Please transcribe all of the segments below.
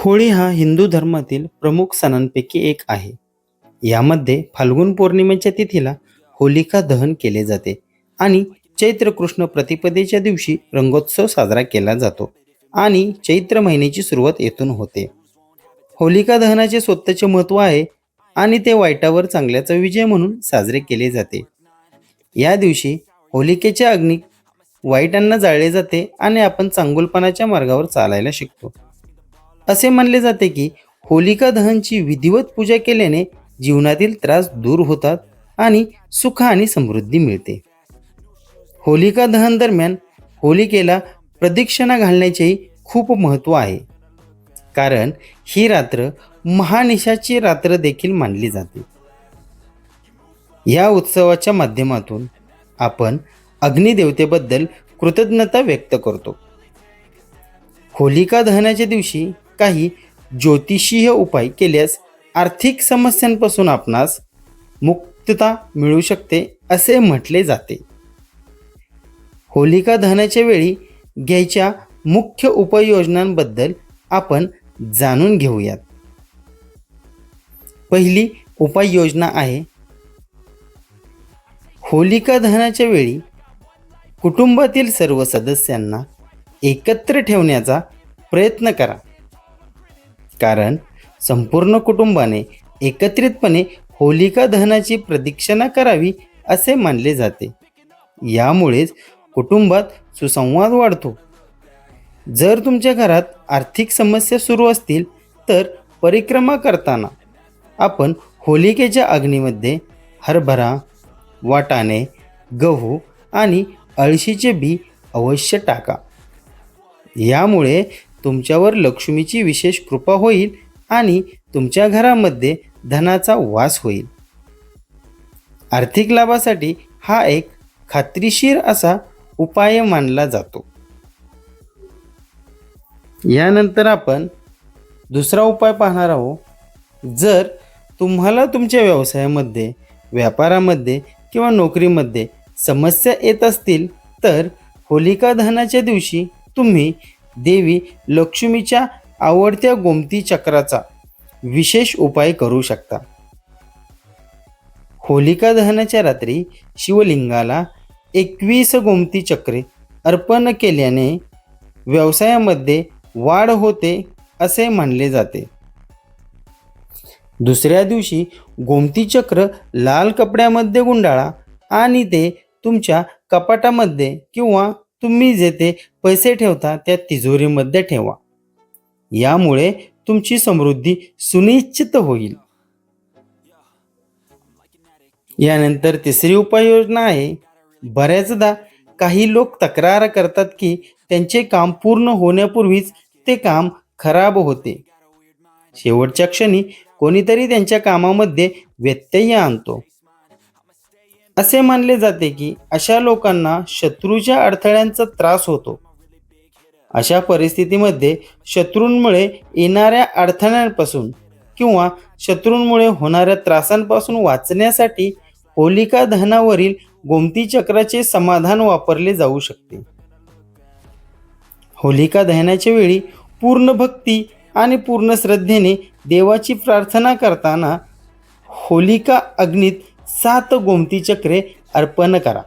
होळी हा हिंदू धर्मातील प्रमुख सणांपैकी एक आहे. यामध्ये फाल्गुन पौर्णिमेच्या तिथीला होलिका दहन केले जाते आणि चैत्र कृष्ण प्रतिपदेच्या दिवशी रंगोत्सव साजरा केला जातो आणि चैत्र महिन्याची सुरुवात येथून होते. होलिका दहनाचे स्वतःचे महत्त्व आहे आणि ते वाईटावर चांगल्याचा विजय म्हणून साजरे केले जाते. या दिवशी होलिकेच्या अग्नी वाईटांना जाळले जाते आणि आपण चांगुलपणाच्या मार्गावर चालायला शिकतो. असे मानले जाते की होलिका दहनची विधिवत पूजा केल्याने जीवनातील त्रास दूर होतात आणि सुख आणि समृद्धी मिळते. होलिका दहन दरम्यान होलिकेला प्रदक्षिणा घालण्याचेही खूप महत्त्व आहे. कारण ही रात्र महानिशाची रात्र देखील मानली जाते. या उत्सवाच्या माध्यमातून आपण अग्निदेवतेबद्दल कृतज्ञता व्यक्त करतो. होलिका दहनाच्या दिवशी काही ज्योतिषीय उपाय केल्यास आर्थिक समस्यांपासून आपणास मुक्तता मिळू शकते असे म्हटले जाते. होलिका दहनाच्या वेळी घ्यायच्या मुख्य उपाययोजनांबद्दल आपण जाणून घेऊयात. पहिली उपाययोजना आहे होलिका दहनाच्या वेळी कुटुंबातील सर्व सदस्यांना एकत्र ठेवण्याचा प्रयत्न करा. कारण संपूर्ण कुटुंबाने एकत्रितपणे होलिका दहनाची प्रदक्षिणा करावी असे मानले जाते. यामुळेच कुटुंबात सुसंवाद वाढतो. जर तुमच्या घरात आर्थिक समस्या सुरू असतील तर परिक्रमा करताना आपण होलिकेच्या अग्नीमध्ये हरभरा वाटाणे गहू आणि अळशीचे बी अवश्य टाका. यामुळे तुमच्यावर लक्ष्मीची विशेष कृपा होईल आणि तुमच्या घरामध्ये धनाचा वास होईल. आर्थिक लाभासाठी हा एक खात्रीशीर असा उपाय मानला जातो. यानंतर आपण दुसरा उपाय पाहणार आहोत. जर तुम्हाला तुमच्या व्यवसायामध्ये व्यापारामध्ये किंवा नोकरीमध्ये समस्या येत असतील तर होलिका दहनाच्या दिवशी तुम्ही देवी लक्ष्मीच्या आवडत्या गोमती चक्राचा विशेष उपाय करू शकता. होलिका दहनाच्या रात्री शिवलिंगाला एकवीस गोमती चक्रे अर्पण केल्याने व्यवसायामध्ये वाढ होते असे मानले जाते. दुसऱ्या दिवशी गोमती चक्र लाल कपड्यामध्ये गुंडाळा आणि ते तुमच्या कपाटामध्ये किंवा तुम्ही जेथे पैसे ठेवता त्या तिजोरीमध्ये ठेवा. यामुळे तुमची समृद्धी सुनिश्चित होईल. यानंतर तिसरी उपाययोजना आहे बऱ्याचदा काही लोक तक्रार करतात की त्यांचे काम पूर्ण होण्यापूर्वीच ते काम खराब होते. शेवटच्या क्षणी कोणीतरी त्यांच्या कामामध्ये व्यत्यय आणतो. असे मानले जाते की अशा लोकांना शत्रूच्या अडथळ्यांचा त्रास होतो. अशा परिस्थितीमध्ये शत्रूंमुळे येणाऱ्या अडथळ्यांपासून किंवा शत्रूंमुळे होणाऱ्या त्रासांपासून वाचण्यासाठी होलिका दहनावरील गोमती चक्राचे समाधान वापरले जाऊ शकते. होलिका दहनाच्या वेळी पूर्ण भक्ती आणि पूर्ण श्रद्धेने देवाची प्रार्थना करताना होलिका अग्नीत सात गोमती चक्रे अर्पण करा.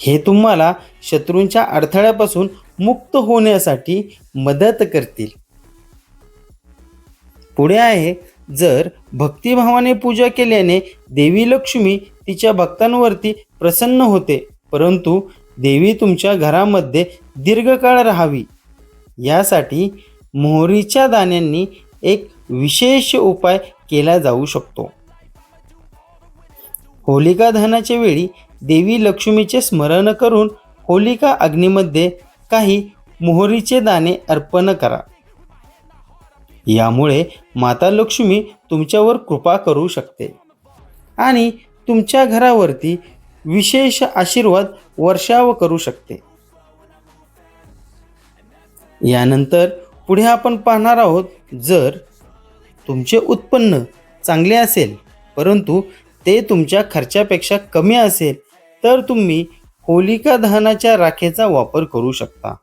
हे तुम्हाला शत्रूंच्या अडथळ्यापासून मुक्त होण्यासाठी मदत करतील. पुढे आहे जर भक्तिभावाने पूजा केल्याने देवी लक्ष्मी तिच्या भक्तांवरती प्रसन्न होते परंतु देवी तुमच्या घरामध्ये दीर्घकाळ राहावी. यासाठी मोहरीच्या दाण्यांनी एक विशेष उपाय केला जाऊ शकतो. होलिका दहनाच्या वेळी देवी लक्ष्मीचे स्मरण करून होलिका अग्नीमध्ये काही मोहरीचे दाणे अर्पण करा. यामुळे माता लक्ष्मी तुमच्यावर कृपा करू शकते. आणि तुमच्या घरावरती विशेष आशीर्वाद वर्षाव करू शकते. यानंतर पुढे आपण पाहणार आहोत जर तुमचे उत्पन्न चांगले असेल परंतु ते तुमच्या खर्चापेक्षा कमी असेल तर तुम्ही होलिका दहनाच्या राखेचा वापर करू शकता.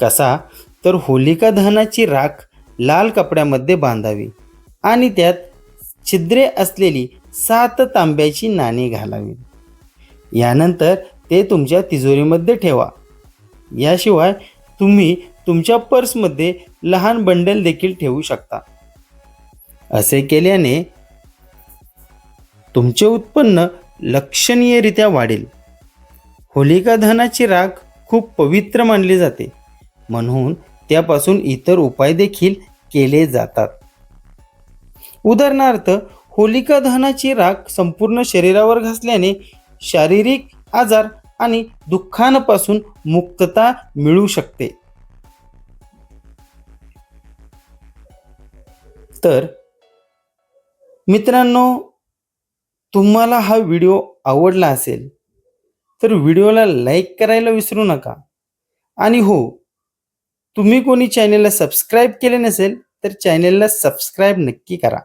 कसा? तर होलिका दहनाची राख लाल कपड्यामध्ये बांधावी आणि त्यात छिद्रे असलेली सात तांब्याची नाणी घालावी. यानंतर ते तुमच्या तिजोरीमध्ये ठेवा. याशिवाय तुम्ही तुमच्या पर्समध्ये लहान बंडल देखील ठेवू शकता. असे केल्याने तुमचे उत्पन्न लक्षणीयरित्या वाढेल. होलिका दहनाची राख खूप पवित्र मानली जाते. म्हणून त्यापासून इतर उपाय देखील केले जातात. उदाहरणार्थ होलिका दहनाची राख संपूर्ण शरीरावर घासल्याने शारीरिक आजार आणि दुःखांपासून मुक्तता मिळू शकते. तर मित्रांनो तुम्हाला हा व्हिडिओ आवडला असेल तर व्हिडिओला लाईक करायला विसरू नका. आणि हो तुम्ही कोणी चॅनेलला सबस्क्राईब केले नसेल तर चॅनेलला सबस्क्राईब नक्की करा.